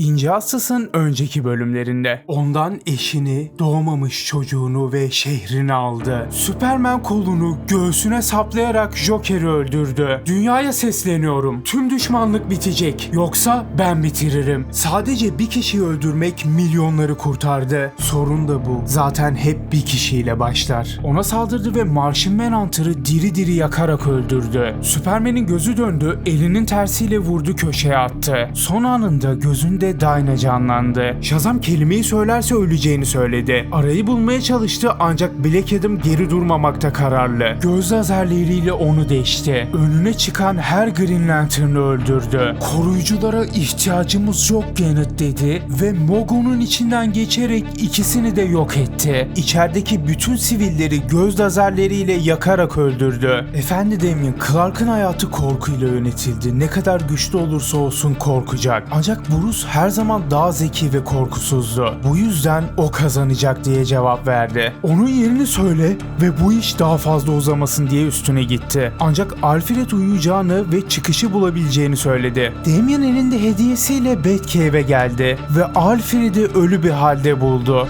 Injustice'ın önceki bölümlerinde ondan eşini, doğmamış çocuğunu ve şehrini aldı. Superman kolunu göğsüne saplayarak Joker'i öldürdü. Dünyaya sesleniyorum. Tüm düşmanlık bitecek. Yoksa ben bitiririm. Sadece bir kişiyi öldürmek milyonları kurtardı. Sorun da bu. Zaten hep bir kişiyle başlar. Ona saldırdı ve Martian Manhunter'ı diri diri yakarak öldürdü. Superman'in gözü döndü, elinin tersiyle vurdu köşeye attı. Son anında gözünde Dyna canlandı. Shazam kelimeyi söylerse öleceğini söyledi. Arayı bulmaya çalıştı ancak Black Adam geri durmamakta kararlı. Göz lazerleriyle onu deşti. Önüne çıkan her Green Lantern'ı öldürdü. Koruyuculara ihtiyacımız yok yanıt dedi ve Mogo'nun içinden geçerek ikisini de yok etti. İçerideki bütün sivilleri göz lazerleriyle yakarak öldürdü. Efendi Damien, Clark'ın hayatı korkuyla yönetildi. Ne kadar güçlü olursa olsun korkacak. Ancak Bruce her zaman daha zeki ve korkusuzdu. Bu yüzden o kazanacak diye cevap verdi. Onun yerini söyle ve bu iş daha fazla uzamasın diye üstüne gitti. Ancak Alfred uyuyacağını ve çıkışı bulabileceğini söyledi. Damien elinde hediyesiyle Batcave'e geldi ve Alfred'i ölü bir halde buldu.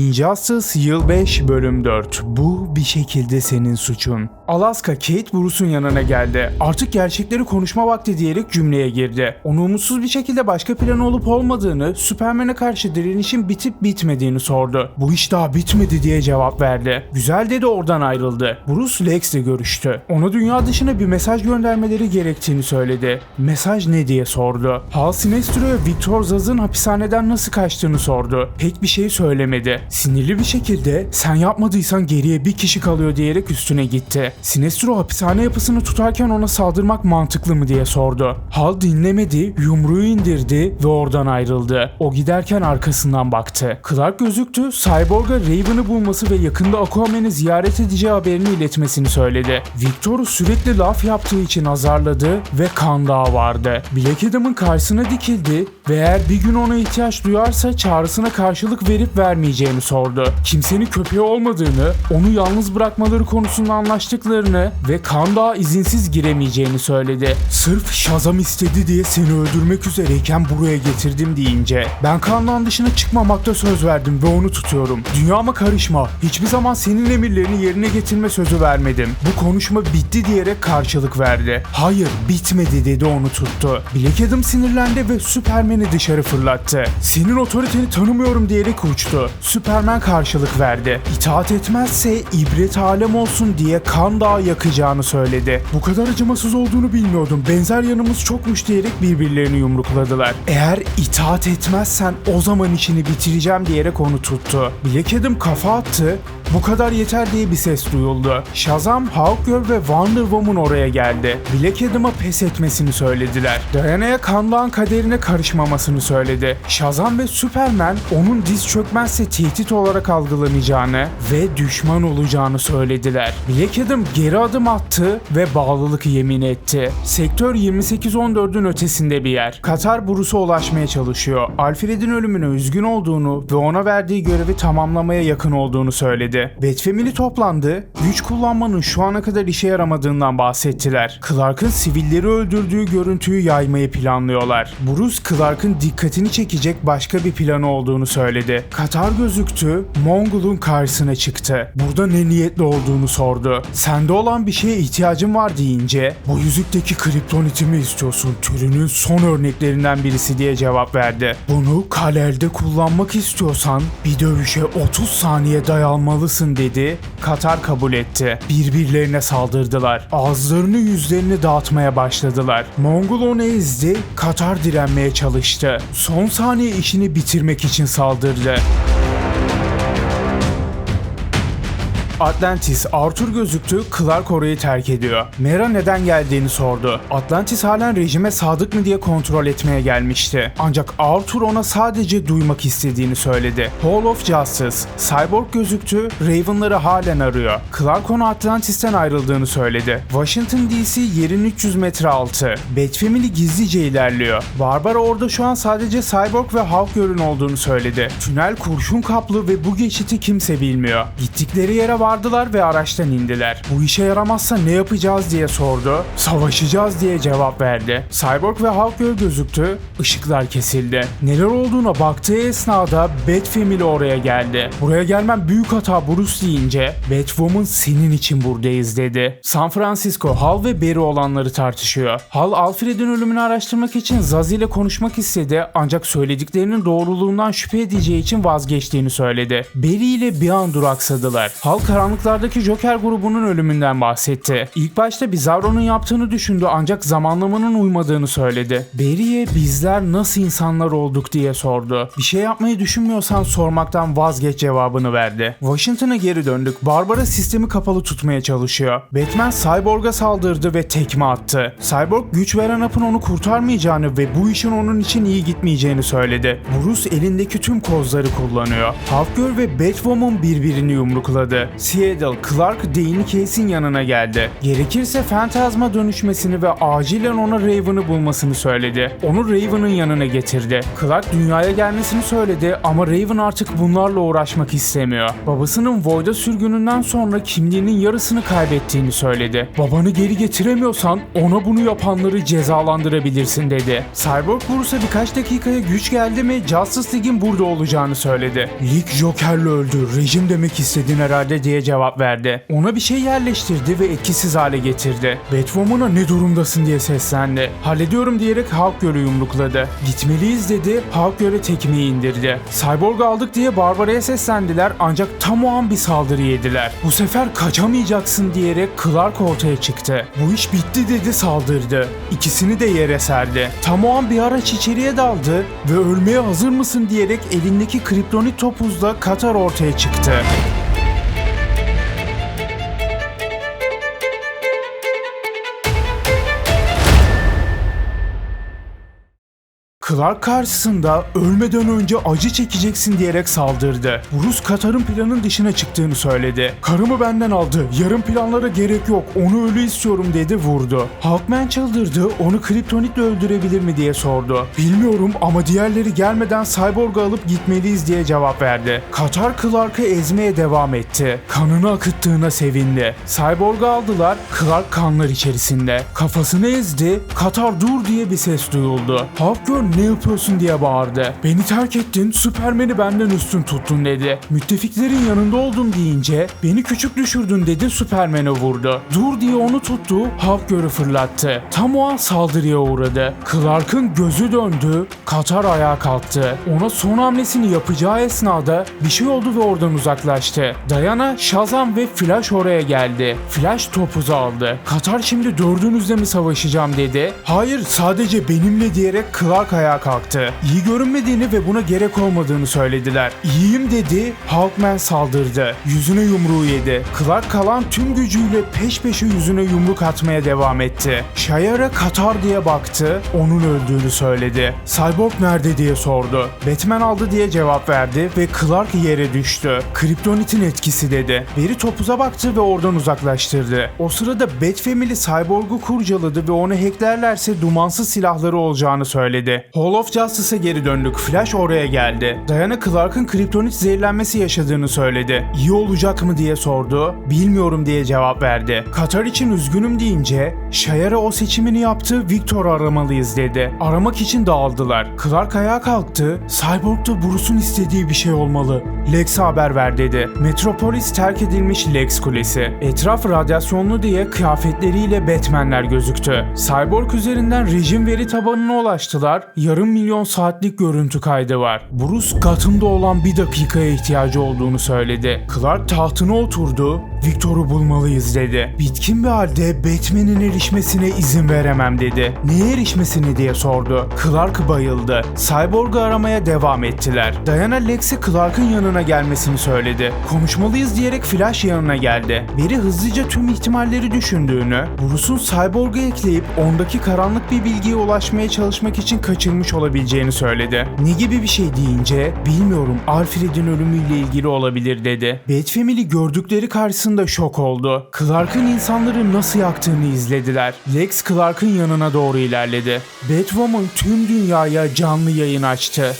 Injustice Yıl 5 Bölüm 4 Bu bir şekilde senin suçun. Alaska Kate Bruce'un yanına geldi. Artık gerçekleri konuşma vakti diyerek cümleye girdi. Onu umutsuz bir şekilde başka planı olup olmadığını, Superman'e karşı direnişin bitip bitmediğini sordu. Bu iş daha bitmedi diye cevap verdi. Güzel dedi oradan ayrıldı. Bruce Lex'le görüştü. Ona dünya dışına bir mesaj göndermeleri gerektiğini söyledi. Mesaj ne diye sordu. Hal Sinestro'ya Victor Zaz'ın hapishaneden nasıl kaçtığını sordu. Pek bir şey söylemedi. Sinirli bir şekilde sen yapmadıysan geriye bir kişi kalıyor diyerek üstüne gitti. Sinestro hapishane yapısını tutarken ona saldırmak mantıklı mı diye sordu. Hal dinlemedi, yumruğu indirdi ve oradan ayrıldı. O giderken arkasından baktı. Clark gözüktü, Cyborg'a Raven'ı bulması ve yakında Aquaman'i ziyaret edeceği haberini iletmesini söyledi. Victor'u sürekli laf yaptığı için azarladı ve kan dağı vardı. Black Adam'ın karşısına dikildi ve eğer bir gün ona ihtiyaç duyarsa çağrısına karşılık verip vermeyeceğini sordu. Kimsenin köpeği olmadığını, onu yalnız bırakmaları konusunda anlaştıklarını ve kan dağı izinsiz giremeyeceğini söyledi. Sırf Shazam istedi diye seni öldürmek üzereyken buraya getirdim deyince ben kan dağın dışına çıkmamakta söz verdim ve onu tutuyorum. Dünyama karışma. Hiçbir zaman senin emirlerini yerine getirme sözü vermedim. Bu konuşma bitti diyerek karşılık verdi. Hayır bitmedi dedi onu tuttu. Black Adam sinirlendi ve Superman'i dışarı fırlattı. Senin otoriteni tanımıyorum diyerek uçtu. Superman karşılık verdi. İtaat etmezse ibret alem olsun diye kan dağı yakacağını söyledi. Bu kadar acımasız olduğunu bilmiyordum. Benzer yanımız çokmuş diyerek birbirlerini yumrukladılar. Eğer itaat etmezsen o zaman işini bitireceğim diyerek onu tuttu. Black Adam kafa attı bu kadar yeter diye bir ses duyuldu. Shazam, Hawkgirl ve Wonder Woman oraya geldi. Black Adam'a pes etmesini söylediler. Diana'ya Kanlağın kaderine karışmamasını söyledi. Shazam ve Superman onun diz çökmezse tehdit olarak algılanacağını ve düşman olacağını söylediler. Black Adam geri adım attı ve bağlılık yemin etti. Sektör 2814'ün ötesinde bir yer. Katar Bruce'a ulaşmaya çalışıyor. Alfred'in ölümüne üzgün olduğunu ve ona verdiği görevi tamamlamaya yakın olduğunu söyledi. Bat Family toplandı. Güç kullanmanın şu ana kadar işe yaramadığından bahsettiler. Clark'ın sivilleri öldürdüğü görüntüyü yaymayı planlıyorlar. Bruce Clark'ın dikkatini çekecek başka bir planı olduğunu söyledi. Katar gözüktü, Mongol'un karşısına çıktı. Burada ne niyetli olduğunu sordu. Sende olan bir şeye ihtiyacım var deyince bu yüzükteki kriptoniti mi istiyorsun? Türünün son örneklerinden birisi diye cevap verdi. Bunu kalelde kullanmak istiyorsan bir dövüşe 30 saniye dayanmalısın dedi. Katar kabul etti. Birbirlerine saldırdılar. Ağızlarını yüzlerini dağıtmaya başladılar. Mongol onu ezdi, Katar direnmeye çalıştı. Son saniye işini bitirmek için saldırdı. Atlantis, Arthur gözüktü, Clark orayı terk ediyor. Mera neden geldiğini sordu. Atlantis halen rejime sadık mı diye kontrol etmeye gelmişti. Ancak Arthur ona sadece duymak istediğini söyledi. Hall of Justice, Cyborg gözüktü, Raven'ları halen arıyor. Clark ona Atlantis'ten ayrıldığını söyledi. Washington DC yerin 300 metre altı. Bat gizlice ilerliyor. Barbara orada şu an sadece Cyborg ve Hawkgirl'ün olduğunu söyledi. Tünel kurşun kaplı ve bu geçiti kimse bilmiyor. Gittikleri yere vardılar ve araçtan indiler. Bu işe yaramazsa ne yapacağız diye sordu. Savaşacağız diye cevap verdi. Cyborg ve Hawkgirl gözüktü. Işıklar kesildi. Neler olduğuna baktığı esnada Bat Family oraya geldi. Buraya gelmem büyük hata Bruce deyince Batwoman senin için buradayız dedi. San Francisco Hal ve Barry olanları tartışıyor. Hal Alfred'in ölümünü araştırmak için Zazie ile konuşmak istedi ancak söylediklerinin doğruluğundan şüphe edeceği için vazgeçtiğini söyledi. Barry ile bir an duraksadılar. Hal karanlıklardaki Joker grubunun ölümünden bahsetti. İlk başta Bizarro'nun yaptığını düşündü ancak zamanlamanın uymadığını söyledi. Barry'e bizler nasıl insanlar olduk diye sordu. Bir şey yapmayı düşünmüyorsan sormaktan vazgeç cevabını verdi. Washington'a geri döndük. Barbara sistemi kapalı tutmaya çalışıyor. Batman Cyborg'a saldırdı ve tekme attı. Cyborg güç veren hapın onu kurtarmayacağını ve bu işin onun için iyi gitmeyeceğini söyledi. Bruce elindeki tüm kozları kullanıyor. Hawkgirl ve Batwoman birbirini yumrukladı. Seattle, Clark Dane Case'in yanına geldi. Gerekirse Phantasm'a dönüşmesini ve acilen ona Raven'ı bulmasını söyledi. Onu Raven'ın yanına getirdi. Clark dünyaya gelmesini söyledi ama Raven artık bunlarla uğraşmak istemiyor. Babasının Void'a sürgününden sonra kimliğinin yarısını kaybettiğini söyledi. Babanı geri getiremiyorsan ona bunu yapanları cezalandırabilirsin dedi. Cyborg Bruce'a birkaç dakikaya güç geldi mi Justice League'in burada olacağını söyledi. Lig Joker'le öldü, rejim demek istedin herhalde diye cevap verdi. Ona bir şey yerleştirdi ve etkisiz hale getirdi. Batwoman'a ne durumdasın diye seslendi. Hallediyorum diyerek Hawkgirl'ü yumrukladı. Gitmeliyiz dedi, Hawkgirl'e tekmeyi indirdi. Cyborg'u aldık diye Barbara'ya seslendiler ancak tam o an bir saldırı yediler. Bu sefer kaçamayacaksın diyerek Clark ortaya çıktı. Bu iş bitti dedi saldırdı. İkisini de yere serdi. Tam o an bir araç içeriye daldı ve ölmeye hazır mısın diyerek elindeki kriptonit topuzla Katar ortaya çıktı. Clark karşısında ölmeden önce acı çekeceksin diyerek saldırdı. Bruce Katar'ın planın dışına çıktığını söyledi. Karımı benden aldı. Yarım planlara gerek yok. Onu ölü istiyorum dedi vurdu. Hawkman çıldırdı. Onu kriptonitle öldürebilir mi diye sordu. Bilmiyorum ama diğerleri gelmeden Cyborg'u alıp gitmeliyiz diye cevap verdi. Katar Clark'ı ezmeye devam etti. Kanını akıttığına sevindi. Cyborg'u aldılar. Clark kanlar içerisinde. Kafasını ezdi. Katar dur diye bir ses duyuldu. Hawkgirl ne yapıyorsun diye bağırdı. Beni terk ettin, Süpermen'i benden üstün tuttun dedi. Müttefiklerin yanında oldum deyince beni küçük düşürdün dedi Süpermen'e vurdu. Dur diye onu tuttu, Hawkgirl'ü fırlattı. Tam o an saldırıya uğradı. Clark'ın gözü döndü, Katar ayağa kalktı. Ona son hamlesini yapacağı esnada bir şey oldu ve oradan uzaklaştı. Diana, Shazam ve Flash oraya geldi. Flash topuzu aldı. Katar şimdi dördünüzle mi savaşacağım dedi. Hayır sadece benimle diyerek Clark ayağa kalktı. İyi görünmediğini ve buna gerek olmadığını söylediler. İyiyim dedi, Hawkman saldırdı. Yüzüne yumruğu yedi. Clark kalan tüm gücüyle peş peşe yüzüne yumruk atmaya devam etti. Shire'a Katar diye baktı, onun öldüğünü söyledi. Cyborg nerede diye sordu. Batman aldı diye cevap verdi ve Clark yere düştü. Kryptonit'in etkisi dedi. Beri topuza baktı ve oradan uzaklaştırdı. O sırada Bat Family Cyborg'u kurcaladı ve onu hacklerlerse dumansız silahları olacağını söyledi. Hall of Justice'a geri döndük. Flash oraya geldi. Diana Clark'ın kriptonit zehirlenmesi yaşadığını söyledi. İyi olacak mı diye sordu. Bilmiyorum diye cevap verdi. Katar için üzgünüm deyince Shayera o seçimini yaptı, Victor aramalıyız dedi. Aramak için dağıldılar. Clark ayağa kalktı. Cyborg'da Bruce'un istediği bir şey olmalı. Lex'e haber ver dedi. Metropolis terk edilmiş Lex Kulesi. Etraf radyasyonlu diye kıyafetleriyle Batman'ler gözüktü. Cyborg üzerinden rejim veri tabanına ulaştılar. Yarım milyon saatlik görüntü kaydı var. Bruce Gotham'da olan bir dakikaya ihtiyacı olduğunu söyledi. Clark tahtına oturdu. Victor'u bulmalıyız dedi. Bitkin bir halde Batman'in erişmesine izin veremem dedi. Neye erişmesini diye sordu. Clark bayıldı. Cyborg'u aramaya devam ettiler. Diana Lex'e Clark'ın yanına gelmesini söyledi. Konuşmalıyız diyerek Flash yanına geldi. Biri hızlıca tüm ihtimalleri düşündüğünü, Bruce'un Cyborg'u ekleyip ondaki karanlık bir bilgiye ulaşmaya çalışmak için kaçırmış olabileceğini söyledi. Ne gibi bir şey deyince, bilmiyorum Alfred'in ölümüyle ilgili olabilir dedi. Bat Family gördükleri karşısında şok oldu. Clark'ın insanları nasıl yaktığını izlediler. Lex Clark'ın yanına doğru ilerledi. Batwoman tüm dünyaya canlı yayın açtı.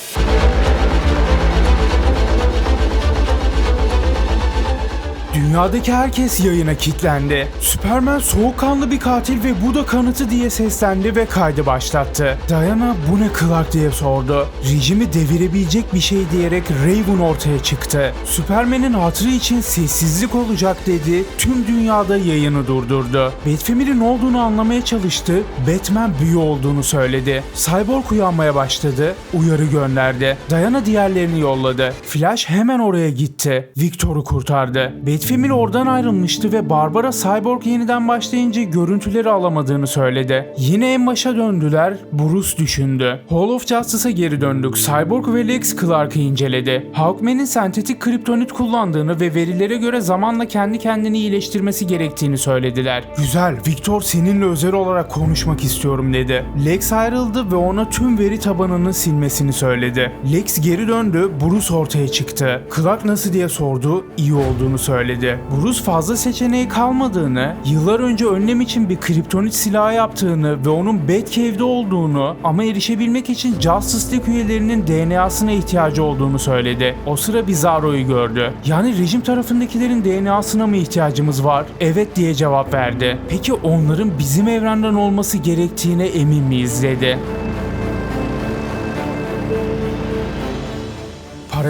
Dünyadaki herkes yayına kilitlendi. Superman soğukkanlı bir katil ve bu da kanıtı diye seslendi ve kaydı başlattı. Diana bu ne Clark diye sordu. Rejimi devirebilecek bir şey diyerek Raven ortaya çıktı. Superman'in hatırı için sessizlik olacak dedi. Tüm dünyada yayını durdurdu. Batfamily'nin olduğunu anlamaya çalıştı. Batman büyü olduğunu söyledi. Cyborg uyanmaya başladı. Uyarı gönderdi. Diana diğerlerini yolladı. Flash hemen oraya gitti. Victor'u kurtardı. Batfamily oradan ayrılmıştı ve Barbara Cyborg yeniden başlayınca görüntüleri alamadığını söyledi. Yine en başa döndüler. Bruce düşündü. Hall of Justice'a geri döndük. Cyborg ve Lex Clark'ı inceledi. Hawkman'in sentetik kriptonit kullandığını ve verilere göre zamanla kendi kendini iyileştirmesi gerektiğini söylediler. Güzel, Victor seninle özel olarak konuşmak istiyorum dedi. Lex ayrıldı ve ona tüm veri tabanını silmesini söyledi. Lex geri döndü, Bruce ortaya çıktı. Clark nasıl diye sordu, iyi olduğunu söyledi. Bruce fazla seçeneği kalmadığını, yıllar önce önlem için bir kriptonit silahı yaptığını ve onun Batcave'de olduğunu ama erişebilmek için Justice League üyelerinin DNA'sına ihtiyacı olduğunu söyledi. O sıra Bizarro'yu gördü. Yani rejim tarafındakilerin DNA'sına mı ihtiyacımız var? Evet diye cevap verdi. Peki onların bizim evrenden olması gerektiğine emin miyiz dedi.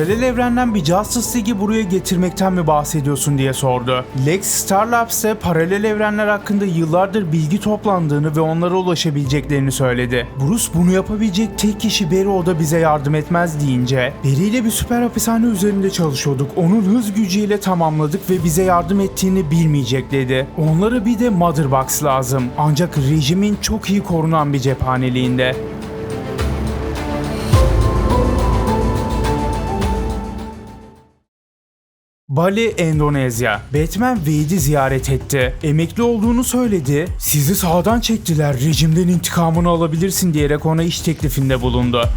Paralel evrenden bir Justice League'i buraya getirmekten mi bahsediyorsun diye sordu. Lex Starlabs'e paralel evrenler hakkında yıllardır bilgi toplandığını ve onlara ulaşabileceklerini söyledi. Bruce bunu yapabilecek tek kişi Barry o da bize yardım etmez deyince Barry ile bir süper hapishane üzerinde çalışıyorduk. Onun hız gücüyle tamamladık ve bize yardım ettiğini bilmeyecek dedi. Onlara bir de Mother Box lazım. Ancak rejimin çok iyi korunan bir cephaneliğinde. Bali, Endonezya. Batman Wade'i ziyaret etti. Emekli olduğunu söyledi. Sizi sağdan çektiler, rejimden intikamını alabilirsin diyerek ona iş teklifinde bulundu.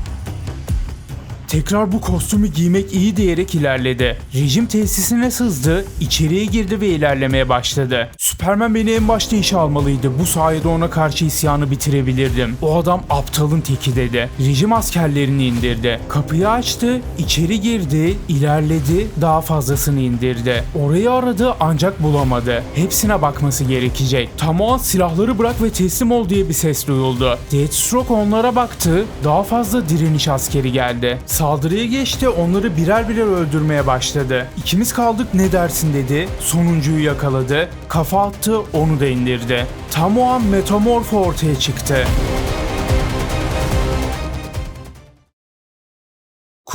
Tekrar bu kostümü giymek iyi diyerek ilerledi. Rejim tesisine sızdı, içeriye girdi ve ilerlemeye başladı. Superman beni en başta işe almalıydı. Bu sayede ona karşı isyanı bitirebilirdim. O adam aptalın teki dedi. Rejim askerlerini indirdi. Kapıyı açtı, içeri girdi, ilerledi, daha fazlasını indirdi. Orayı aradı ancak bulamadı. Hepsine bakması gerekecek. Tam o an silahları bırak ve teslim ol diye bir ses duyuldu. Deathstroke onlara baktı, daha fazla direniş askeri geldi. Saldırıya geçti, onları birer birer öldürmeye başladı. İkimiz kaldık ne dersin dedi. Sonuncuyu yakaladı. Kafa attı, onu da indirdi. Tam o an metamorfo ortaya çıktı.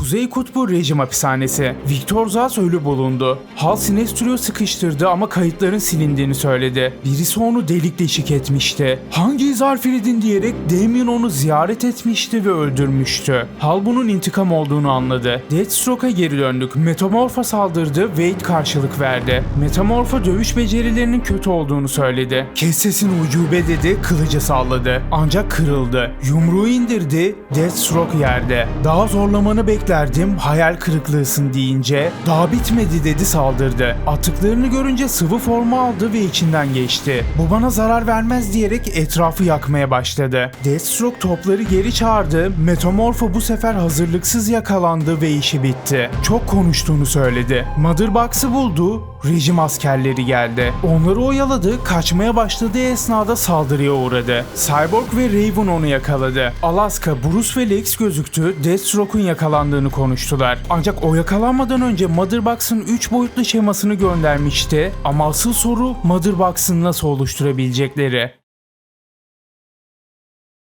Kuzey Kutbu Rejim Hapishanesi. Victor Zaz ölü bulundu. Hal Sinestro'yu sıkıştırdı ama kayıtların silindiğini söyledi. Birisi onu delik deşik etmişti. Hangi Zarfirid'in diyerek Damien onu ziyaret etmişti ve öldürmüştü. Hal bunun intikam olduğunu anladı. Deathstroke'a geri döndük. Metamorpha saldırdı, Wade karşılık verdi. Metamorpha dövüş becerilerinin kötü olduğunu söyledi. Kes sesini ucube dedi, kılıcı salladı. Ancak kırıldı. Yumruğu indirdi, Deathstroke yerde. Daha zorlamanı beklerdim, hayal kırıklığısın deyince daha bitmedi dedi saldırdı. Atıklarını görünce sıvı formu aldı ve içinden geçti. Bu bana zarar vermez diyerek etrafı yakmaya başladı. Deathstroke topları geri çağırdı, Metamorpho bu sefer hazırlıksız yakalandı ve işi bitti. Çok konuştuğunu söyledi. Mother Box'ı buldu, rejim askerleri geldi. Onları oyaladı, kaçmaya başladığı esnada saldırıya uğradı. Cyborg ve Raven onu yakaladı. Alaska, Bruce ve Lex gözüktü, Deathstroke'un yakalandığını konuştular. Ancak o yakalanmadan önce Mother Box'ın 3 boyutlu şemasını göndermişti ama asıl soru Mother Box'ın nasıl oluşturabilecekleri.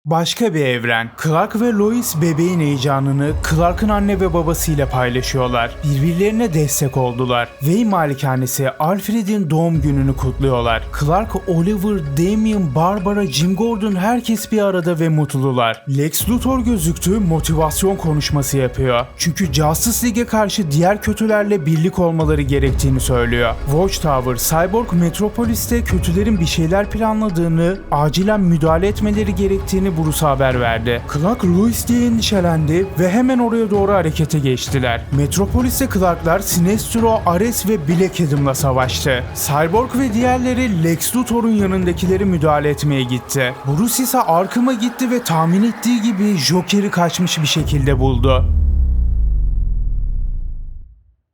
Başka bir evren. Clark ve Lois bebeğin heyecanını Clark'ın anne ve babasıyla paylaşıyorlar. Birbirlerine destek oldular. Wayne malikanesi Alfred'in doğum gününü kutluyorlar. Clark, Oliver, Damien, Barbara, Jim Gordon herkes bir arada ve mutlular. Lex Luthor gözüktü motivasyon konuşması yapıyor. Çünkü Justice League'e karşı diğer kötülerle birlik olmaları gerektiğini söylüyor. Watchtower, Cyborg Metropolis'te kötülerin bir şeyler planladığını, acilen müdahale etmeleri gerektiğini Bruce'a haber verdi. Clark Lewis diye endişelendi ve hemen oraya doğru harekete geçtiler. Metropolis'te Clark'lar Sinestro, Ares ve Black Adam'la savaştı. Cyborg ve diğerleri Lex Luthor'un yanındakileri müdahale etmeye gitti. Bruce ise Arkham'a gitti ve tahmin ettiği gibi Joker'i kaçmış bir şekilde buldu.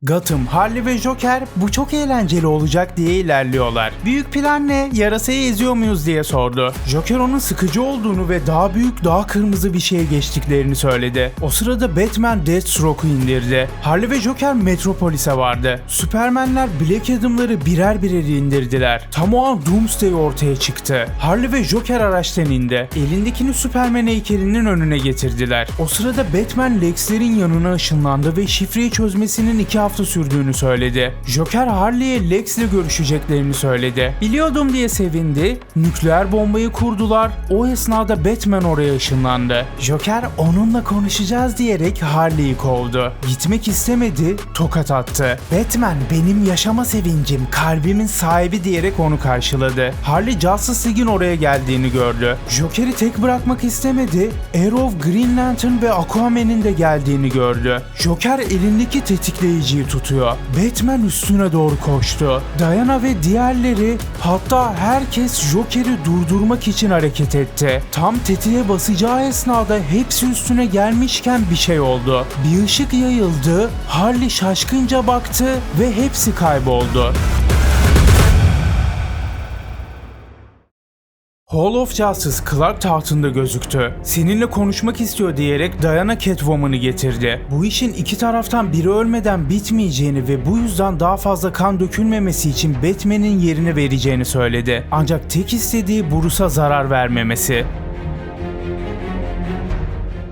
Gotham, Harley ve Joker bu çok eğlenceli olacak diye ilerliyorlar. Büyük plan ne? Yarasayı eziyor muyuz diye sordu. Joker onun sıkıcı olduğunu ve daha büyük daha kırmızı bir şeye geçtiklerini söyledi. O sırada Batman Deathstroke'u indirdi. Harley ve Joker Metropolis'e vardı. Süpermenler Black Adam'ları birer birer indirdiler. Tam o an Doomsday ortaya çıktı. Harley ve Joker araçtan indi. Elindekini Superman heykelinin önüne getirdiler. O sırada Batman Lex'lerin yanına ışınlandı ve şifreyi çözmesinin iki hafta sürdüğünü söyledi. Joker Harley'e Lex'le görüşeceklerini söyledi. Biliyordum diye sevindi. Nükleer bombayı kurdular. O esnada Batman oraya ışınlandı. Joker onunla konuşacağız diyerek Harley'i kovdu. Gitmek istemedi, tokat attı. Batman benim yaşama sevincim, kalbimin sahibi diyerek onu karşıladı. Harley Justice League'in oraya geldiğini gördü. Joker'i tek bırakmak istemedi. Arrow, Green Lantern ve Aquaman'in de geldiğini gördü. Joker elindeki tetikleyiciyi tutuyor. Batman üstüne doğru koştu. Diana ve diğerleri hatta herkes Joker'i durdurmak için hareket etti. Tam tetiğe basacağı esnada hepsi üstüne gelmişken bir şey oldu. Bir ışık yayıldı, Harley şaşkınca baktı ve hepsi kayboldu. Hall of Justice Clark tahtında gözüktü. Seninle konuşmak istiyor diyerek Diana Catwoman'ı getirdi. Bu işin iki taraftan biri ölmeden bitmeyeceğini ve bu yüzden daha fazla kan dökülmemesi için Batman'in yerini vereceğini söyledi. Ancak tek istediği Bruce'a zarar vermemesi.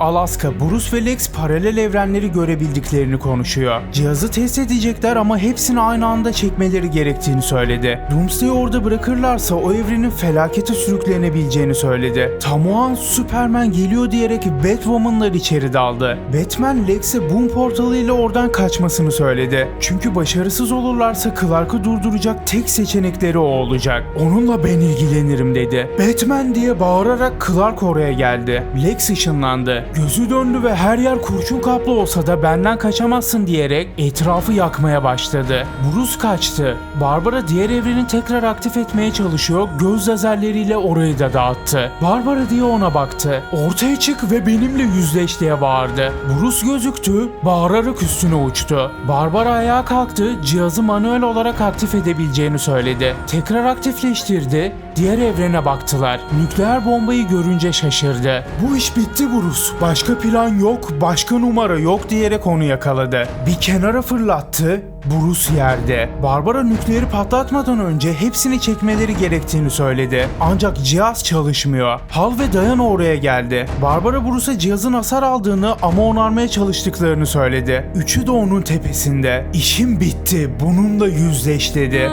Alaska, Bruce ve Lex paralel evrenleri görebildiklerini konuşuyor. Cihazı test edecekler ama hepsini aynı anda çekmeleri gerektiğini söyledi. Doomsday'i orada bırakırlarsa o evrenin felakete sürüklenebileceğini söyledi. Tam o an Superman geliyor diyerek Batwoman'lar içeri daldı. Batman Lex'e boom portalı ile oradan kaçmasını söyledi. Çünkü başarısız olurlarsa Clark'ı durduracak tek seçenekleri o olacak. Onunla ben ilgilenirim dedi. Batman diye bağırarak Clark oraya geldi. Lex ışınlandı. Gözü döndü ve her yer kurşun kaplı olsa da benden kaçamazsın diyerek etrafı yakmaya başladı. Bruce kaçtı. Barbara diğer evreni tekrar aktif etmeye çalışıyor. Göz lazerleriyle orayı da dağıttı. Barbara diye ona baktı. Ortaya çık ve benimle yüzleş diye bağırdı. Bruce gözüktü. Bağırarak üstüne uçtu. Barbara ayağa kalktı. Cihazı manuel olarak aktif edebileceğini söyledi. Tekrar aktifleştirdi. Diğer evrene baktılar. Nükleer bombayı görünce şaşırdı. Bu iş bitti Bruce. Başka plan yok, başka numara yok diyerek onu yakaladı. Bir kenara fırlattı. Bruce yerde. Barbara nükleeri patlatmadan önce hepsini çekmeleri gerektiğini söyledi. Ancak cihaz çalışmıyor. Hal ve Diana oraya geldi. Barbara Bruce'a cihazın hasar aldığını ama onarmaya çalıştıklarını söyledi. Üçü de onun tepesinde. İşim bitti, bununla yüzleş dedi.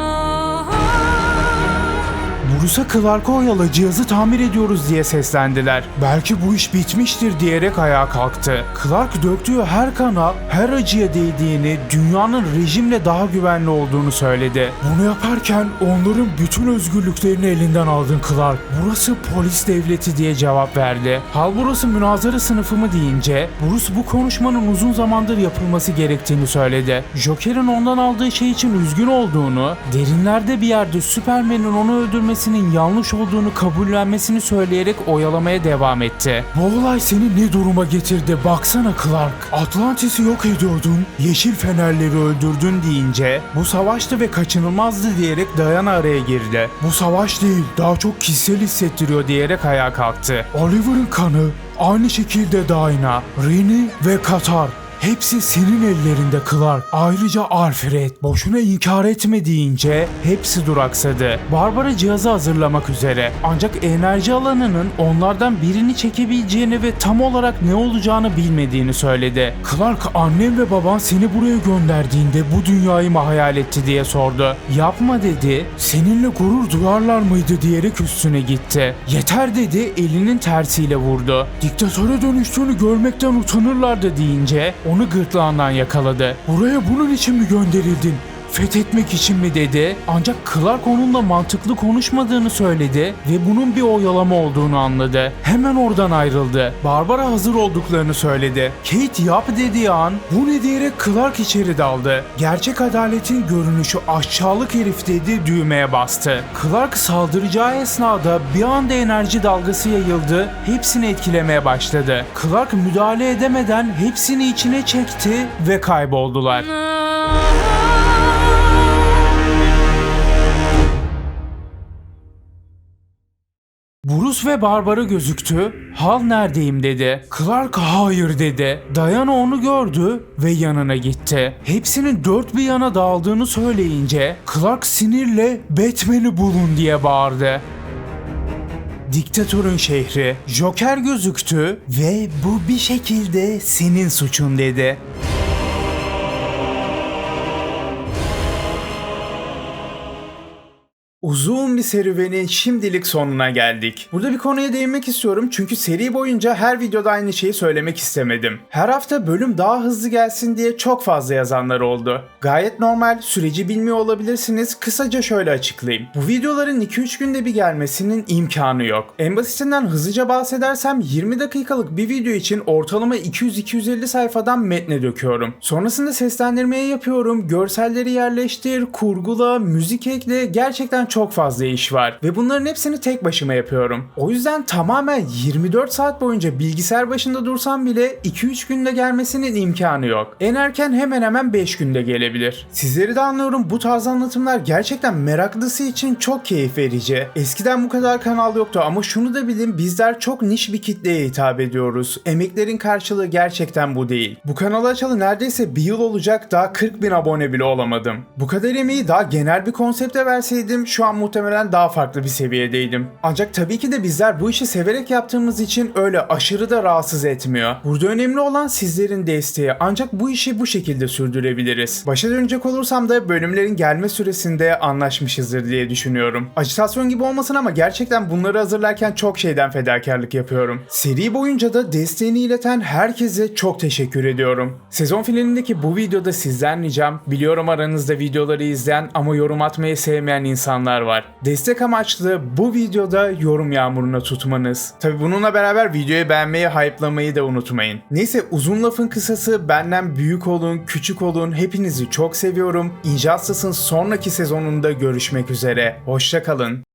Bruce'a Clark'ı oyala cihazı tamir ediyoruz diye seslendiler. Belki bu iş bitmiştir diyerek ayağa kalktı. Clark döktüğü her kana, her acıya değdiğini, dünyanın rejimle daha güvenli olduğunu söyledi. Bunu yaparken onların bütün özgürlüklerini elinden aldın Clark. Burası polis devleti diye cevap verdi. Hal burası münazara sınıfı mı deyince Bruce bu konuşmanın uzun zamandır yapılması gerektiğini söyledi. Joker'in ondan aldığı şey için üzgün olduğunu, derinlerde bir yerde Superman'in onu öldürmesinin yanlış olduğunu kabullenmesini söyleyerek oyalamaya devam etti. Bu olay seni ne duruma getirdi baksana Clark. Atlantis'i yok ediyordun, yeşil fenerleri öldürdün deyince bu savaştı ve kaçınılmazdı diyerek Diana araya girdi. Bu savaş değil, daha çok kişisel hissettiriyor diyerek ayağa kalktı. Oliver'ın kanı aynı şekilde Diana, Rini ve Katar Hepsi senin ellerinde Clark. Ayrıca Alfred boşuna inkar etme deyince hepsi duraksadı. Barbara cihazı hazırlamak üzere. Ancak enerji alanının onlardan birini çekebileceğini ve tam olarak ne olacağını bilmediğini söyledi. Clark annem ve baban seni buraya gönderdiğinde bu dünyayı mı hayal etti diye sordu. Yapma dedi. Seninle gurur duyarlar mıydı diyerek üstüne gitti. Yeter dedi elinin tersiyle vurdu. Diktatöre dönüştüğünü görmekten utanırlardı deyince onu gırtlağından yakaladı. Buraya bunun için mi gönderildin? Fethetmek için mi dedi? Ancak Clark onunla mantıklı konuşmadığını söyledi ve bunun bir oyalama olduğunu anladı. Hemen oradan ayrıldı. Barbara hazır olduklarını söyledi. Kate yap dediği an bu ne diyerek Clark içeri daldı. Gerçek adaletin görünüşü aşağılık herif dedi düğmeye bastı. Clark saldıracağı esnada bir anda enerji dalgası yayıldı. Hepsini etkilemeye başladı. Clark müdahale edemeden hepsini içine çekti ve kayboldular. Ve Barbara gözüktü. Hal neredeyim dedi. Clark hayır dedi. Diana onu gördü ve yanına gitti. Hepsinin dört bir yana dağıldığını söyleyince Clark sinirle Batman'i bulun diye bağırdı. Diktatörün şehri. Joker gözüktü ve bu bir şekilde senin suçun dedi. Uzun bir serüvenin şimdilik sonuna geldik. Burada bir konuya değinmek istiyorum çünkü seri boyunca her videoda aynı şeyi söylemek istemedim. Her hafta bölüm daha hızlı gelsin diye çok fazla yazanlar oldu. Gayet normal, süreci bilmiyor olabilirsiniz. Kısaca şöyle açıklayayım. Bu videoların 2-3 günde bir gelmesinin imkanı yok. En basitinden hızlıca bahsedersem 20 dakikalık bir video için ortalama 200-250 sayfadan metne döküyorum. Sonrasında seslendirmeyi yapıyorum, görselleri yerleştir, kurgula, müzik ekle gerçekten çok fazla iş var ve bunların hepsini tek başıma yapıyorum. O yüzden tamamen 24 saat boyunca bilgisayar başında dursam bile 2-3 günde gelmesinin imkanı yok. En erken hemen hemen 5 günde gelebilir. Sizleri de anlıyorum bu tarz anlatımlar gerçekten meraklısı için çok keyif verici. Eskiden bu kadar kanal yoktu ama şunu da bilin bizler çok niş bir kitleye hitap ediyoruz. Emeklerin karşılığı gerçekten bu değil. Bu kanalı açalı neredeyse bir yıl olacak daha 40 bin abone bile olamadım. Bu kadar emeği daha genel bir konsepte verseydim şu an muhtemelen daha farklı bir seviyedeydim. Ancak tabii ki de bizler bu işi severek yaptığımız için öyle aşırı da rahatsız etmiyor. Burada önemli olan sizlerin desteği ancak bu işi bu şekilde sürdürebiliriz. Başa dönecek olursam da bölümlerin gelme süresinde anlaşmışızdır diye düşünüyorum. Ajitasyon gibi olmasın ama gerçekten bunları hazırlarken çok şeyden fedakarlık yapıyorum. Seri boyunca da desteğini ileten herkese çok teşekkür ediyorum. Sezon finalindeki bu videoda sizden ricam, biliyorum aranızda videoları izleyen ama yorum atmayı sevmeyen insanlar var. Destek amaçlı bu videoda yorum yağmuruna tutmanız. Tabi bununla beraber videoyu beğenmeyi, hype'lamayı da unutmayın. Neyse uzun lafın kısası benden büyük olun, küçük olun. Hepinizi çok seviyorum. Injustice'ın sonraki sezonunda görüşmek üzere. Hoşçakalın.